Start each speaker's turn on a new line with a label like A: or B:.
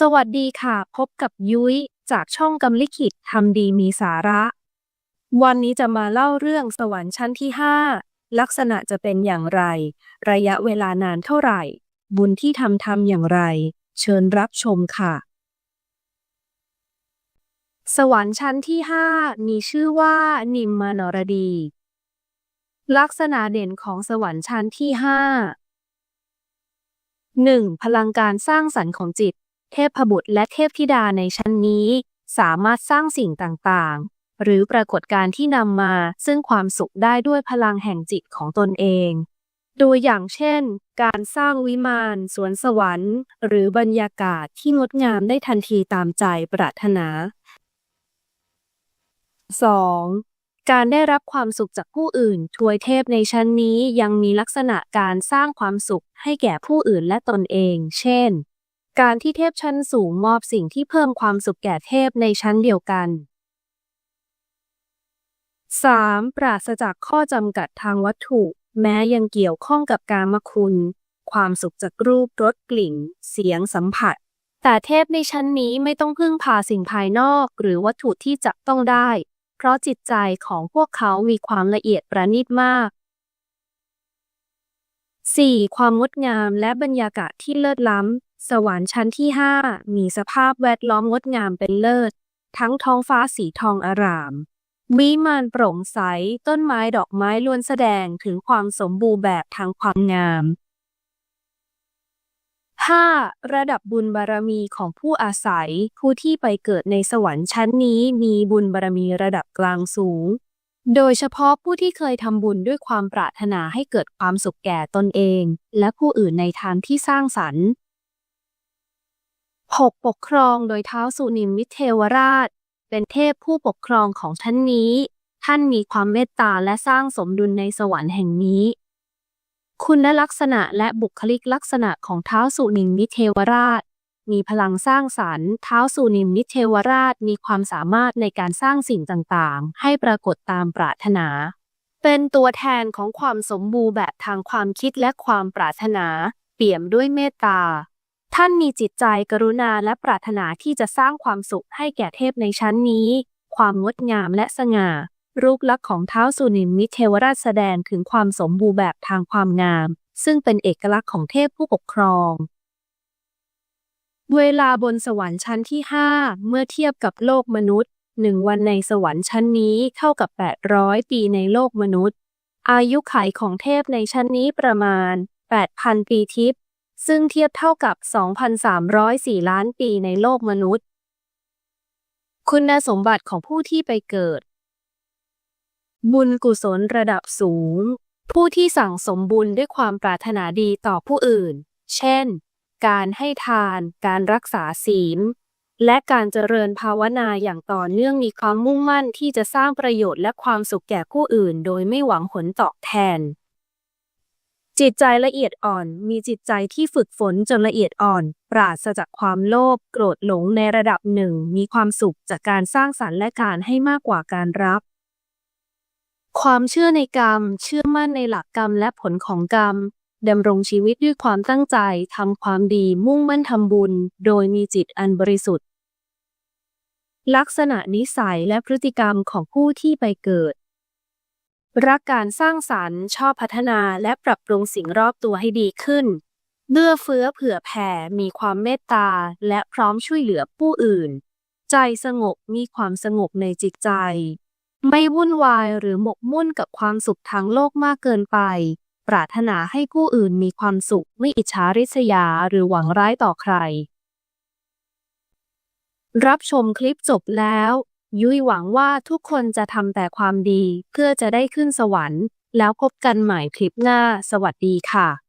A: สวัสดีค่ะ พบกับยุ้ยจากช่องกำลิขิตทำดีมีสาระ วันนี้จะมาเล่าเรื่องสวรรค์ชั้นที่ 5 ลักษณะจะเป็นอย่างไร ระยะเวลานานเท่าไหร่ บุญที่ทำทำอย่างไร เชิญรับชมค่ะ สวรรค์ชั้นที่ 5 มีชื่อว่านิมมานรดี ลักษณะเด่นของสวรรค์ชั้นที่ 5 1. พลังการสร้างสรรค์ของจิต เทพบุตรและเทพธิดาในชั้นนี้ สามารถสร้างสิ่งต่างๆ หรือปรากฏการณ์ที่นำมาซึ่งความสุขได้ด้วยพลังแห่งจิตของตนเองโดยอย่างเช่น การสร้างวิมาน สวนสวรรค์ หรือบรรยากาศที่งดงามได้ทันทีตามใจปรารถนา 2. การได้รับความสุขจากผู้อื่น ทวยเทพในชั้นนี้ยังมีลักษณะการสร้างความสุขให้แก่ผู้อื่นและตนเอง เช่น การที่เทพชั้นสูงมอบสิ่งที่เพิ่มความสุขแก่เทพในชั้นเดียวกัน 3. ปราศจากข้อจำกัดทางวัตถุ แม้ยังเกี่ยวข้องกับการมคุณ ความสุขจากรูปรสกลิ่น เสียงสัมผัส แต่เทพในชั้นนี้ไม่ต้องพึ่งพาสิ่งภายนอกหรือวัตถุที่จะต้องได้ เพราะจิตใจของพวกเขามีความละเอียดประณีตมาก 4. ความงดงามและบรรยากาศที่เลิศล้ำ สวรรค์ชั้นที่5มีสภาพแวดล้อมงดงามเป็นเลิศ ทั้งท้องฟ้าสีทองอาราม วิมานโปร่งใส ต้นไม้ดอกไม้ล้วนแสดงถึงความสมบูรณ์แบบทางความงาม 5. ระดับบุญบารมีของผู้อาศัย ผู้ที่ไปเกิดในสวรรค์ชั้นนี้มีบุญบารมีระดับกลางสูง โดยเฉพาะผู้ที่เคยทำบุญด้วยความปรารถนาให้เกิดความสุขแก่ตนเอง และผู้อื่นในทางที่สร้างสรรค์ 6. ปกครองโดยเท้าสุนิมมิตเทวราช เป็นเทพผู้ปกครองของชั้นนี้ ท่านมีความเมตตาและสร้างสมดุลในสวรรค์แห่งนี้ คุณลักษณะและบุคลิกลักษณะของเท้าสุนิมมิตเทวราช มีพลังสร้างสรรค์เท้าสุนิมมิตเทวราชมีความสามารถในการสร้างสิ่งต่างๆ ให้ปรากฏตามปรารถนา เป็นตัวแทนของความสมบูรณ์แบบทางความคิดและความปรารถนา เปี่ยมด้วยเมตตา ท่านมีจิตใจกรุณาและปรารถนาที่จะสร้างความสุขให้แก่เทพในชั้นนี้ ความงดงามและสง่า รูปลักษณ์ของเท้าสุนิมิเทวราชแสดงถึงความสมบูรณ์แบบทางความงาม ซึ่งเป็นเอกลักษณ์ของเทพผู้ปกครอง เวลาบนสวรรค์ชั้นที่ 5 เมื่อเทียบกับโลกมนุษย์หนึ่งวันในสวรรค์ชั้นนี้เท่ากับ 800 ปีในโลกมนุษย์ อายุขัยของเทพในชั้นนี้ประมาณ 8,000 ปีทิพย์ ซึ่งเทียบเท่ากับ 2,304 ล้านปีในโลกมนุษย์ คุณสมบัติของผู้ที่ไปเกิด บุญกุศลระดับสูง ผู้ที่สั่งสมบุญด้วยความปรารถนาดีต่อผู้อื่น เช่น การให้ทาน การรักษาศีล และการเจริญภาวนาอย่างต่อเนื่องมีความมุ่งมั่นที่จะสร้างประโยชน์และความสุขแก่ผู้อื่น โดยไม่หวังผลตอบแทน จิตใจละเอียดอ่อน มีจิตใจที่ฝึกฝนจนละเอียดอ่อน ปราศจากความโลภโกรธหลงในระดับหนึ่ง มีความสุขจากการสร้างสรรค์และการให้มากกว่าการรับ ความเชื่อในกรรม เชื่อมั่นในหลักกรรมและผลของกรรมดำรงชีวิตด้วยความตั้งใจทำความดีมุ่งมั่นทำบุญ โดยมีจิตอันบริสุทธิ์ ลักษณะนิสัยและพฤติกรรมของผู้ที่ไปเกิด รักการสร้างสรรค์ชอบพัฒนาและปรับปรุงสิ่งรอบตัวให้ดีขึ้นเลื่อเฟื้อเผื่อแผ่ มีความเมตตา และพร้อมช่วยเหลือผู้อื่น ใจสงบมีความสงบในจิตใจ ไม่วุ่นวายหรือหมกมุ่นกับความสุขทางโลกมากเกินไป ปรารถนาให้ผู้อื่นมีความสุขไม่อิจฉาริษยาหรือหวังร้ายต่อใคร รับชมคลิปจบแล้ว ยุ้ยหวังว่าทุกคนจะทำแต่ความดีเพื่อจะได้ขึ้นสวรรค์ แล้วพบกันใหม่คลิปหน้า สวัสดีค่ะ